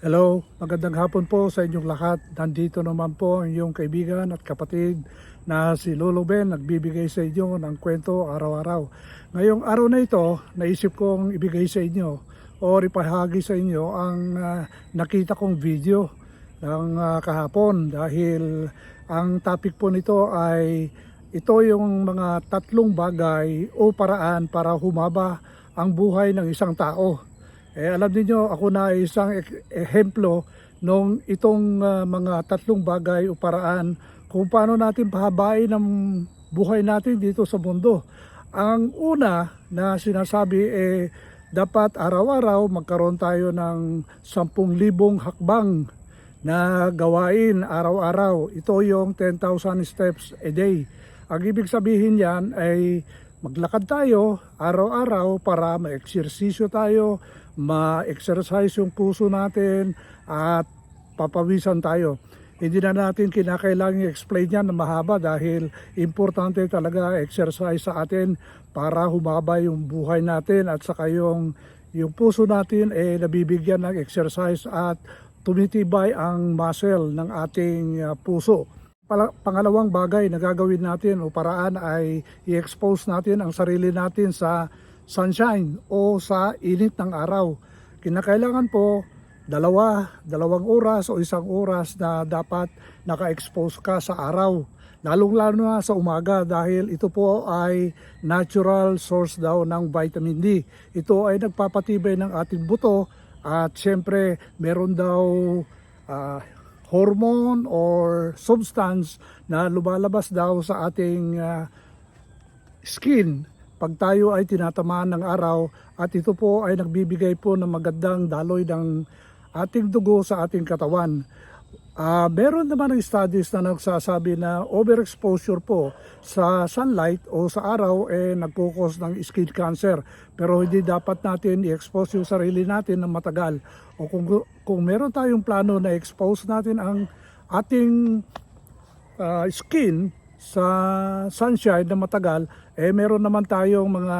Hello, magandang hapon po sa inyong lahat. Nandito naman po ang iyong kaibigan at kapatid na si Lolo Ben nagbibigay sa inyo ng kwento araw-araw. Ngayong araw na ito, naisip kong ibigay sa inyo o ipahagi sa inyo ang ah, nakita kong video ng ah, kahapon dahil ang topic po nito ay ito yung mga tatlong bagay o paraan para humaba ang buhay ng isang tao. Eh, alam niyo ako na isang ehemplo nung itong ah, mga tatlong bagay o paraan kung paano natin pahabain ang buhay natin dito sa mundo. Ang una na sinasabi eh dapat araw-araw magkaroon tayo ng 10,000 hakbang na gawain araw-araw. Ito yung 10,000 steps a day. Ang ibig sabihin yan ay maglakad tayo araw-araw para ma-exersisyo tayo, ma-exercise yung puso natin at papawisan tayo. Hindi na natin kinakailangan i-explain yan na mahaba dahil importante talaga exercise sa atin para humaba yung buhay natin at saka yung, yung puso natin eh nabibigyan ng exercise at tumitibay ang muscle ng ating uh, puso. Pangalawang bagay na gagawin natin o paraan ay i-expose natin ang sarili natin sa sunshine o sa init ng araw. Kinakailangan po dalawa, dalawang oras o isang oras na dapat naka-expose ka sa araw. Lalong lalo na sa umaga dahil ito po ay natural source daw ng vitamin D. Ito ay nagpapatibay ng ating buto at syempre meron daw ah, hormone or substance na lumalabas daw sa ating ah, skin pag tayo ay tinatamaan ng araw at ito po ay nagbibigay po ng magandang daloy ng ating dugo sa ating katawan. Ah, meron naman ng studies na nagsasabi na overexposure po sa sunlight o sa araw eh nagkukos ng skin cancer. Pero hindi dapat natin i-expose yung sarili natin ng matagal. O kung, kung meron tayong plano na expose natin ang ating uh, skin sa sunshine na matagal, eh meron naman tayong mga,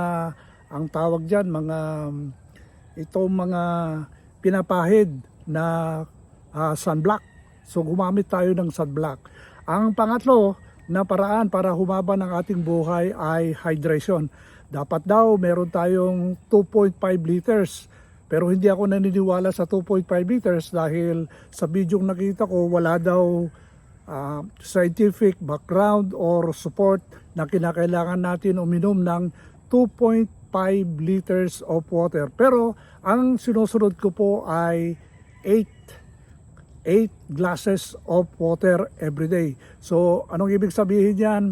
ang tawag dyan, mga, itong mga pinapahid na ah, sunblock. So gumamit tayo ng sunblock. Ang pangatlo na paraan para humaba ng ating buhay ay hydration. Dapat daw meron tayong 2.5 liters. Pero hindi ako naniniwala sa 2.5 liters dahil sa video nakita ko wala daw ah, scientific background or support na kinakailangan natin uminom ng 2.5 liters of water. Pero ang sinusunod ko po ay 8 8 glasses of water every day. So, anong ibig sabihin yan?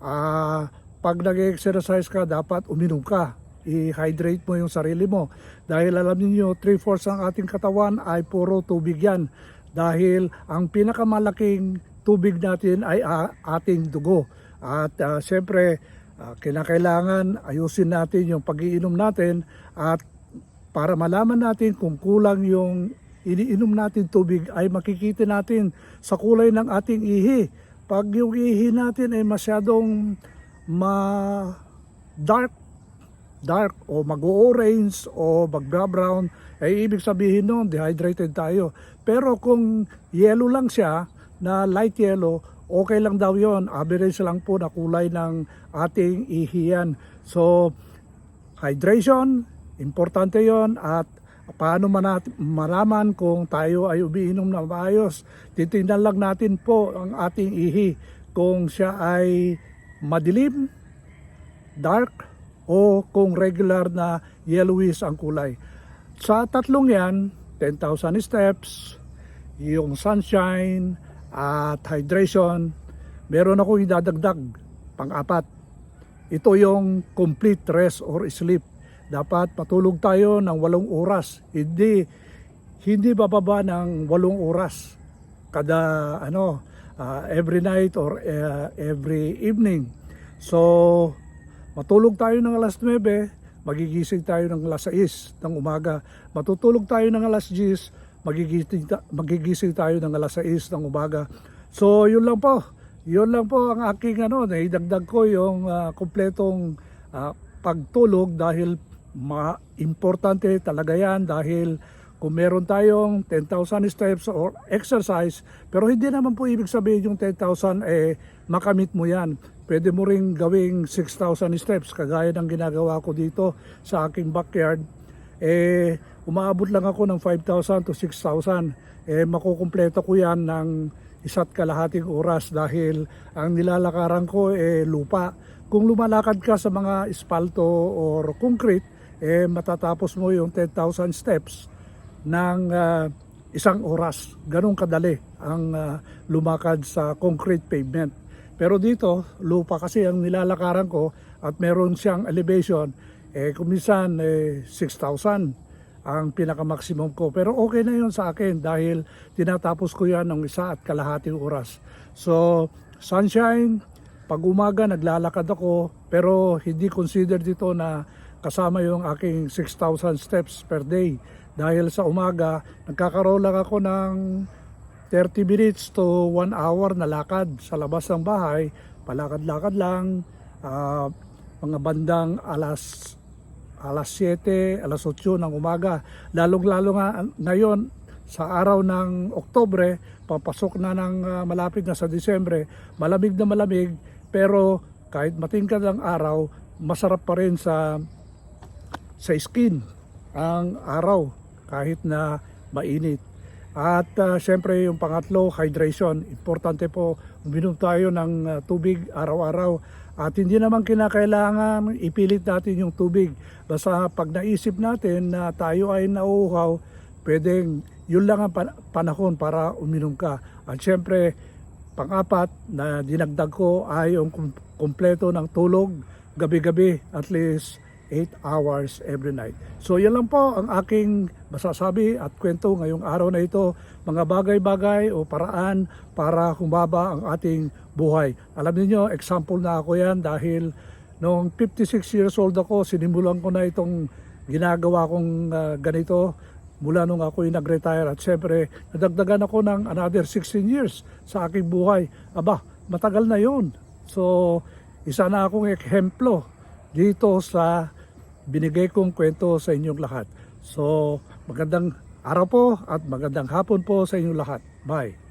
Ah, pag nag-exercise ka, dapat uminom ka. I-hydrate mo yung sarili mo. Dahil alam niyo 3-4 ng ating katawan ay puro tubig yan. Dahil ang pinakamalaking tubig natin ay ah, ating dugo. At ah, siyempre, ah, kinakailangan ayusin natin yung pag-iinom natin at para malaman natin kung kulang yung iniinom natin tubig ay makikita natin sa kulay ng ating ihi. Pag yung ihi natin ay masyadong ma dark dark o mag-orange o mag-brown ay ibig sabihin nun dehydrated tayo. Pero kung yellow lang siya na light yellow, okay lang daw yon Average lang po na kulay ng ating ihiyan. So, hydration, importante yon at paano man natin malaman kung tayo ay umiinom na maayos. Titingnan lang natin po ang ating ihi kung siya ay madilim, dark, o kung regular na yellowish ang kulay. Sa tatlong yan, 10,000 steps, yung sunshine, at hydration, meron akong idadagdag, pang-apat. Ito yung complete rest or sleep. Dapat patulog tayo ng walong oras. Hindi hindi bababa ng walong oras kada ano ah, every night or ah, every evening. So matulog tayo ng alas 9, magigising tayo ng alas 6 ng umaga. Matutulog tayo ng alas 10, magigising, magigising tayo ng alas 6 ng umaga. So yun lang po. Yun lang po ang aking ano, naidagdag ko yung ah, kompletong ah, pagtulog dahil ma importante talaga yan dahil kung meron tayong 10,000 steps or exercise, pero hindi naman po ibig sabihin yung 10,000 eh makamit mo yan. Pwede mo ring gawing 6,000 steps kagaya ng ginagawa ko dito sa aking backyard. Eh umaabot lang ako ng 5,000 to 6,000. Eh makukumpleto ko yan ng isa't kalahating oras dahil ang nilalakaran ko eh lupa. Kung lumalakad ka sa mga espalto or concrete, eh matatapos mo yung 10,000 steps ng ah, isang oras. Ganong kadali ang ah, lumakad sa concrete pavement. Pero dito, lupa kasi ang nilalakaran ko at meron siyang elevation, eh kuminsan eh, 6,000 ang pinaka-maximum ko. Pero okay na yun sa akin dahil tinatapos ko yan ng isa at kalahating oras. So, sunshine, pag umaga naglalakad ako pero hindi considered dito na kasama yung aking 6,000 steps per day. Dahil sa umaga, nagkakaroon lang ako ng 30 minutes to 1 hour na lakad sa labas ng bahay. Palakad-lakad lang, ah, mga bandang alas alas 7, alas 8 ng umaga. Lalong-lalo nga ngayon sa araw ng Oktobre, papasok na ng ah, malapit na sa Disyembre, malamig na malamig, pero kahit matingkad ang araw, masarap pa rin sa sa skin ang araw kahit na mainit. At ah, syempre yung pangatlo, hydration. Importante po uminom tayo ng ah, tubig araw-araw. At hindi naman kinakailangan ipilit natin yung tubig. Basta pag naisip natin na tayo ay nauuhaw, pwedeng yun lang ang pan- panahon para uminom ka. At syempre, pang-apat na dinagdag ko ay yung kum- kumpleto ng tulog gabi-gabi at least 8 hours every night. So yan lang po ang aking masasabi at kwento ngayong araw na ito. Mga bagay-bagay o paraan para humaba ang ating buhay. Alam niyo example na ako yan dahil noong 56 years old ako, sinimulan ko na itong ginagawa kong ah, ganito mula nung ako yung nag-retire at syempre nadagdagan ako ng another 16 years sa aking buhay. Aba, matagal na yon. So, isa na akong ehemplo dito sa binigay kong kwento sa inyong lahat. So, magandang araw po at magandang hapon po sa inyong lahat. Bye.